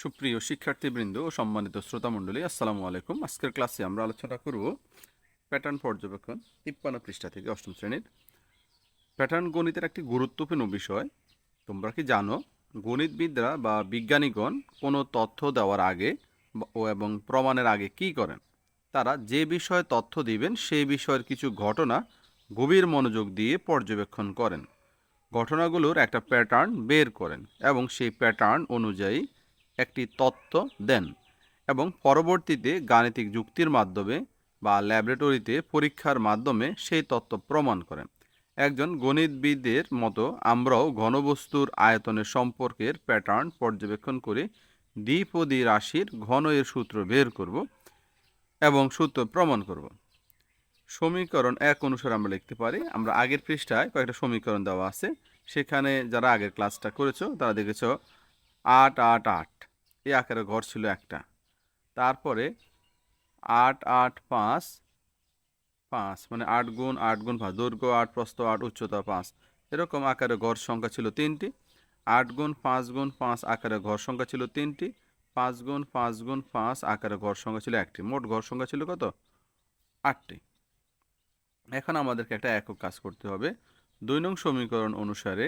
সুপ্রিয় শিক্ষার্থীবৃন্দ ও সম্মানিত শ্রোতামণ্ডলী, আসসালামু আলাইকুম। আজকের ক্লাসে আমরা আলোচনা করব প্যাটার্ন পর্যবেক্ষণ তিপ্পান্ন পৃষ্ঠা থেকে অষ্টম শ্রেণির। প্যাটার্ন গণিতের একটি গুরুত্বপূর্ণ বিষয়। তোমরা কি জানো, গণিতবিদরা বা বিজ্ঞানীগণ কোনো তথ্য দেওয়ার আগে ও এবং প্রমাণের আগে কি করেন? তারা যে বিষয়ে তথ্য দিবেন, সেই বিষয়ের কিছু ঘটনা গভীর মনোযোগ দিয়ে পর্যবেক্ষণ করেন। ঘটনাগুলোর একটা প্যাটার্ন বের করেন এবং সেই প্যাটার্ন অনুযায়ী একটি তত্ত্ব দেন এবং পরবর্তীতে গাণিতিক যুক্তির মাধ্যমে বা ল্যাবরেটরিতে পরীক্ষার মাধ্যমে সেই তত্ত্ব প্রমাণ করেন। একজন গণিতবিদের মতো আমরাও ঘনবস্তুর আয়তনের সম্পর্কের প্যাটার্ন পর্যবেক্ষণ করে দ্বিপদী রাশির ঘন এর সূত্র বের করব এবং সূত্র প্রমাণ করব। সমীকরণ এক অনুসারে আমরা লিখতে পারি, আমরা আগের পৃষ্ঠায় কয়েকটা সমীকরণ দেওয়া আছে, সেখানে যারা আগের ক্লাসটা করেছ তারা দেখেছ আট আট আট। এই আকারে ঘর ছিল একটা। তারপরে আট আট, পাঁচ পাঁচ মানে আট গুণ আট গুণ পাঁচ, দৈর্ঘ্য আট, প্রস্থ আট, উচ্চতা পাঁচ, এরকম আকারে ঘর সংখ্যা ছিল তিনটি। আট গুণ, পাঁচ গুণ, পাঁচ আকারে ঘর সংখ্যা ছিল তিনটি। পাঁচ গুণ পাঁচ গুণ, পাঁচ আকারে ঘর সংখ্যা ছিল একটি। মোট ঘর সংখ্যা ছিল কত? আটটি। এখন আমাদেরকে একটা একক কাজ করতে হবে। দুই নং সমীকরণ অনুসারে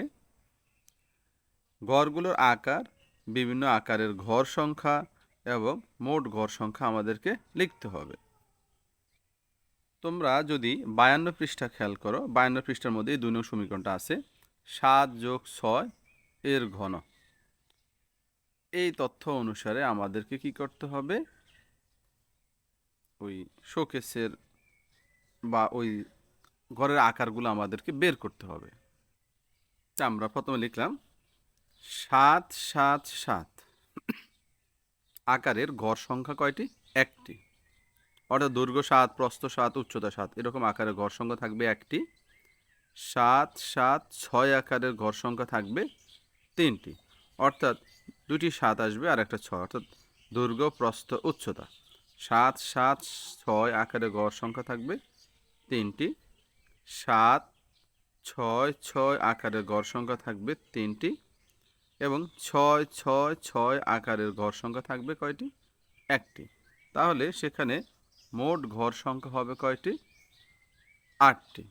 ঘরগুলোর আকার বিভিন্ন আকারের ঘর সংখ্যা এবং মোট ঘর সংখ্যা আমাদেরকে লিখতে হবে। তোমরা যদি বায়ান্ন পৃষ্ঠা খেয়াল করো, বায়ান্ন পৃষ্ঠার মধ্যে এই দুই নং সমীকরণটা আছে, সাত যোগ ছয় এর ঘন। এই তথ্য অনুসারে আমাদেরকে কি করতে হবে? ওই শোকেসের বা ওই ঘরের আকারগুলো আমাদেরকে বের করতে হবে। আমরা প্রথমে লিখলাম সাত সাত সাত। আকারের ঘর সংখ্যা কয়টি? একটি। অর্থাৎ দৈর্ঘ্য সাত, প্রস্থ সাত, উচ্চতা সাত, এরকম আকারের ঘর সংখ্যা থাকবে একটি। সাত সাত, ছয় আকারের ঘর সংখ্যা থাকবে তিনটি। অর্থাৎ দুটি সাত আসবে আর একটা ছয়। অর্থাৎ দৈর্ঘ্য প্রস্থ, উচ্চতা। সাত সাত, ছয় আকারের ঘর সংখ্যা থাকবে তিনটি। সাত, ছয় ছয় আকারের গড় সংখ্যা থাকবে তিনটি। এবং ছয় ছয় ছয় আকারের ঘর সংখ্যা থাকবে কয়টি? একটি। তাহলে সেখানে মোট ঘর সংখ্যা হবে কয়টি? আটটি।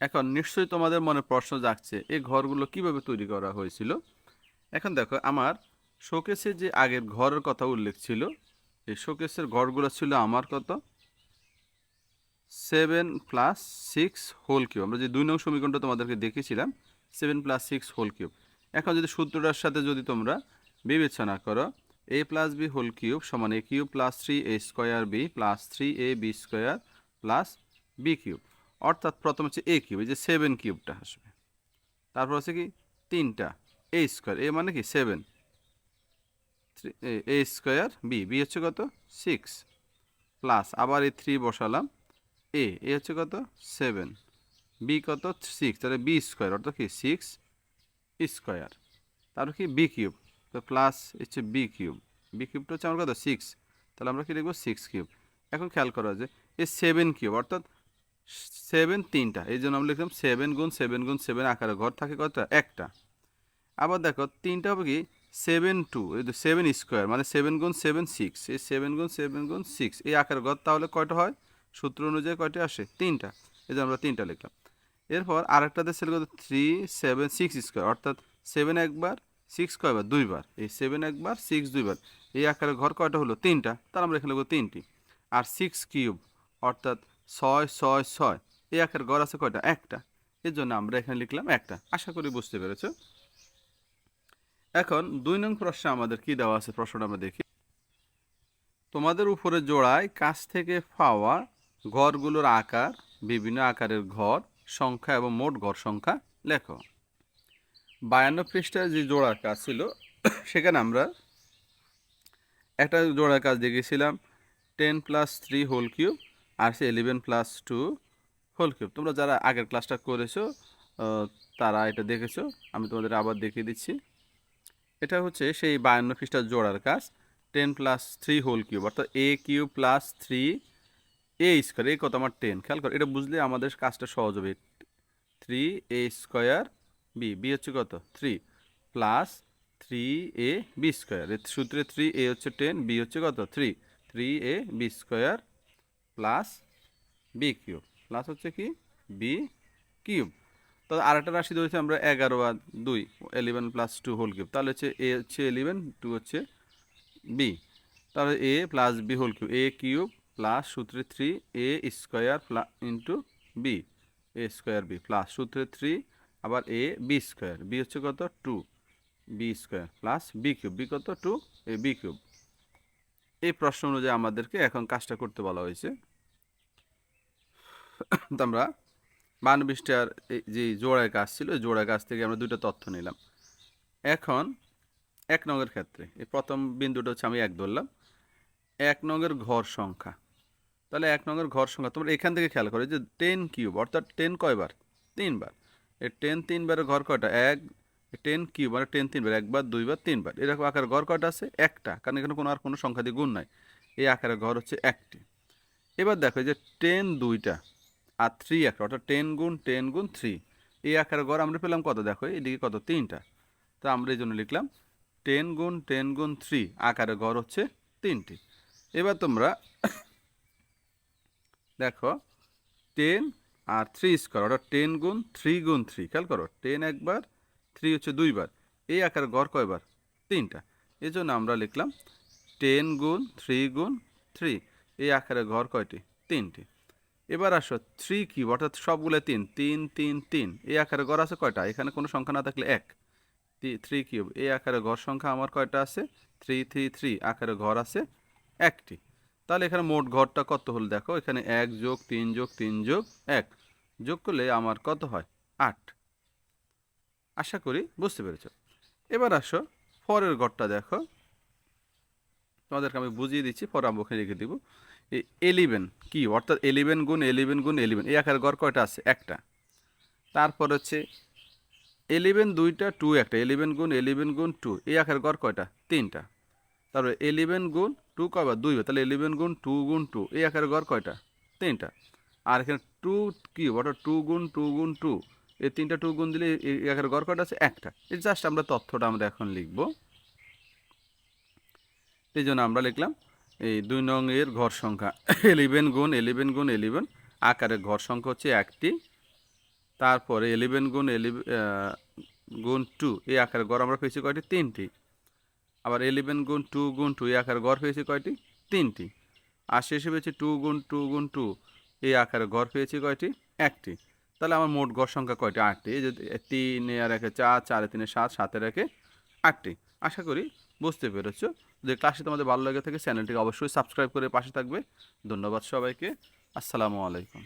এখন নিশ্চয়ই তোমাদের মনে প্রশ্ন জাগছে, এই ঘরগুলো কীভাবে তৈরি করা হয়েছিল? এখন দেখো, আমার শোকেসে যে আগের ঘরের কথা উল্লেখ ছিল, এই শোকেসের ঘরগুলো ছিল আমার কত? Seven plus six whole cube. আমরা যে দুই নং সমীকরণটা তোমাদেরকে দেখেছিলাম, seven plus six whole cube. এখন যদি সূত্রটার সাথে যদি তোমরা বিবেচনা করো A plus B whole cube সমান A cube plus three A square B plus three A B square plus B cube অর্থাৎ প্রথম হচ্ছে এ কিউব এই যে সেভেন কিউবটা আসবে। তারপর হচ্ছে কি? তিনটা এ স্কোয়ার এ মানে কি? Seven A square B B হচ্ছে কত? সিক্স প্লাস আবার এই থ্রি বসালাম এ এ হচ্ছে কত? সেভেন বি কত? সিক্স তাহলে বি স্কোয়ার অর্থাৎ কি? Six square. তারপর কি? বি কিউব তো প্লাস হচ্ছে বি কিউব বি কিউবটা হচ্ছে আমার কত? সিক্স তাহলে আমরা কি লিখব? সিক্স কিউব এখন খেয়াল করা যে এই সেভেন কিউব অর্থাৎ সেভেন তিনটা। এই জন্য আমরা লিখলাম সেভেন গুণ সেভেন গুণ সেভেন আকারে ঘর থাকে কতটা একটা। আবার দেখো, তিনটা হবে কি? সেভেন টু এই তো সেভেন স্কোয়ার মানে সেভেন গুণ সেভেন সিক্স এই সেভেন গুণ সেভেন গুণ সিক্স এই আকারে ঘর তাহলে কয়টা হয়? সূত্র অনুযায়ী কয়টা আসে? তিনটা। এই যে আমরা তিনটা লিখলাম। এরপর আরেকটাতে ছিল কত? থ্রি সেভেন সিক্স স্কোয়ার অর্থাৎ সেভেন একবার সিক্স কয়বার দুইবার। এই সেভেন একবার সিক্স দুইবার। এই আকারে ঘর কয়টা হলো? তিনটা। তাহলে আমরা এখানে লিখব তিনটি। আর সিক্স কিউব অর্থাৎ ছয় ছয় ছয়। এই আকারে ঘর আছে কয়টা? একটা। এর জন্য আমরা এখানে লিখলাম একটা। আশা করি বুঝতে পেরেছ। এখন দুই নং প্রশ্নে আমাদের কি দেওয়া আছে? প্রশ্নটা আমরা দেখি। তোমাদের উপরে জোড়ায় কাছ থেকে পাওয়া ঘরগুলোর আকার, বিভিন্ন আকারের ঘর সংখ্যা এবং মোট ঘর সংখ্যা লেখো। বায়ান্ন পৃষ্ঠায় যে জোড়ার কাজ ছিল, সেখানে আমরা একটা জোড়ার কাজ দেখেছিলাম, ten plus three whole cube, আর সে eleven plus two whole cube. তোমরা যারা আগের ক্লাসটা করেছ তারা এটা দেখেছ, আমি তোমাদের আবার দেখিয়ে দিচ্ছি। এটা হচ্ছে সেই বায়ান্ন পৃষ্ঠার জোড়ার কাজ, ten plus three whole cube, অর্থাৎ A cube plus three A square এই কত? আমার টেন খেয়াল কর, এটা বুঝলে আমাদের কাজটা সহজ হবে। Three A square B B হচ্ছে কত? Three plus three A B square সূত্রে থ্রি এ হচ্ছে টেন বি হচ্ছে কত? Three three A B square plus B cube plus হচ্ছে কি? বি কিউব তো আরেকটা রাশি ধরেছি আমরা এগারো আর দুই eleven plus two whole cube তাহলে হচ্ছে এ হচ্ছে এলেভেন টু হচ্ছে বি তাহলে A plus B whole cube A cube plus সূত্রে three A square plus into B A square B plus সূত্রে থ্রি, আবার এ বি স্কোয়ার বি হচ্ছে কত? Two B square, plus B cube B কত? Two A B cube এই প্রশ্ন অনুযায়ী আমাদেরকে এখন কাজটা করতে বলা হয়েছে। তো আমরা বান বিশটার যে জোড়ায় কাজ ছিল জোড়ায় কাজ থেকে আমরা দুটো তথ্য নিলাম। এখন এক নগের ক্ষেত্রে, এই প্রথম বিন্দুটা হচ্ছে আমি এক ধরলাম। এক নগের ঘর সংখ্যা। তাহলে এক নম্বর ঘর সংখ্যা, তোমরা এখান থেকে খেয়াল করো যে টেন কিউব অর্থাৎ টেন কয়বার? তিনবার। এই টেন তিনবারের ঘর কয়টা? এক টেন কিউব মানে টেন তিনবার, একবার, দুইবার, তিনবার। এরকম আকার ঘর কয়টা আছে? একটা, কারণ এখানে কোনো আর কোনো সংখ্যা দিয়ে গুণ নাই। এই আকারের ঘর হচ্ছে একটি। এবার দেখো যে টেন দুইটা, আর থ্রি একটা, অর্থাৎ টেন গুণ টেন গুণ থ্রি এই আকারের ঘর আমরা পেলাম কত? দেখো, এদিকে কত? তিনটা। তো আমরা এই জন্য লিখলাম টেন গুণ টেন গুণ থ্রি আকারের ঘর হচ্ছে তিনটি। এবার তোমরা দেখো টেন আর থ্রি স্কোয়ার অর্থাৎ টেন গুণ থ্রি গুণ থ্রি খেয়াল করো টেন একবার থ্রি হচ্ছে দুইবার, এই আকারের গড় কয়বার? তিনটা এই জন্য আমরা লিখলাম টেন গুণ থ্রি গুণ থ্রি এই আকারের ঘর কয়টি? তিনটি, এবার আসো থ্রি কিউব অর্থাৎ সবগুলো তিন তিন তিন তিন, এই আকারে ঘর আছে কয়টা? এখানে কোনো সংখ্যা না থাকলে এক থ্রি কিউব এই আকারে ঘর সংখ্যা আমার কয়টা আছে? থ্রি থ্রি থ্রি আকারে ঘর আছে একটি তাহলে এখানে মোট ঘরটা কত হলো দেখো, এখানে এক যোগ তিন যোগ তিন যোগ এক, যোগ করলে আমার কত হয়? আট। আশা করি বুঝতে পেরেছ। এবার আসো ফরের ঘরটা দেখো। তোমাদেরকে আমি বুঝিয়ে দিচ্ছি, পরে আমি ওখানে রেখে দিব। এই এলিভেন কি? অর্থাৎ এলিভেন গুণ এলিভেন গুণ এলিভেন এই আকার ঘর কয়টা আছে? একটা। তারপর হচ্ছে এলিভেন দুইটা টু একটা এলিভেন গুণ এলিভেন গুণ টু এই আকার ঘর কয়টা? তিনটা। তারপরে এলিভেন গুণ টু কয়বার দুইবার তাহলে এলিভেন গুণ টু গুণ টু এই আকারের ঘর কয়টা? তিনটা। আর এখানে টু কি? অর্থাৎ টু গুণ টু গুণ টু এই তিনটা টু গুণ দিলে এই আকারের ঘর কয়টা আছে? একটা। এই জাস্ট আমরা তথ্যটা আমরা এখন লিখব। এই জন্য আমরা লিখলাম, এই দুই নং এর ঘর সংখ্যা। এলিভেন গুণ এলিভেন গুণ এলিভেন আকারের ঘর সংখ্যা হচ্ছে একটি। তারপরে এলিভেন গুণ এলিভেন গুণ টু এই আকারের ঘর আমরা পেয়েছি কয়টি? তিনটি। আবার এলিভেন গুণ টু গুণ টু এই আকারে গড় পেয়েছি কয়টি? তিনটি। আর শেষে পেয়েছি টু গুণ টু গুণ টু এই আকারে গড় পেয়েছি কয়টি? একটি। তাহলে আমার মোট গড় সংখ্যা কয়টি? আটটি। এই যে তিনে আর একে চার, চারে তিনে সাত সাতে রেখে আটটি। আশা করি বুঝতে পেরেছ যে ক্লাসে তোমাদের ভালো লাগে থাকে চ্যানেলটিকে অবশ্যই সাবস্ক্রাইব করে পাশে থাকবে। ধন্যবাদ সবাইকে। আসসালামু আলাইকুম।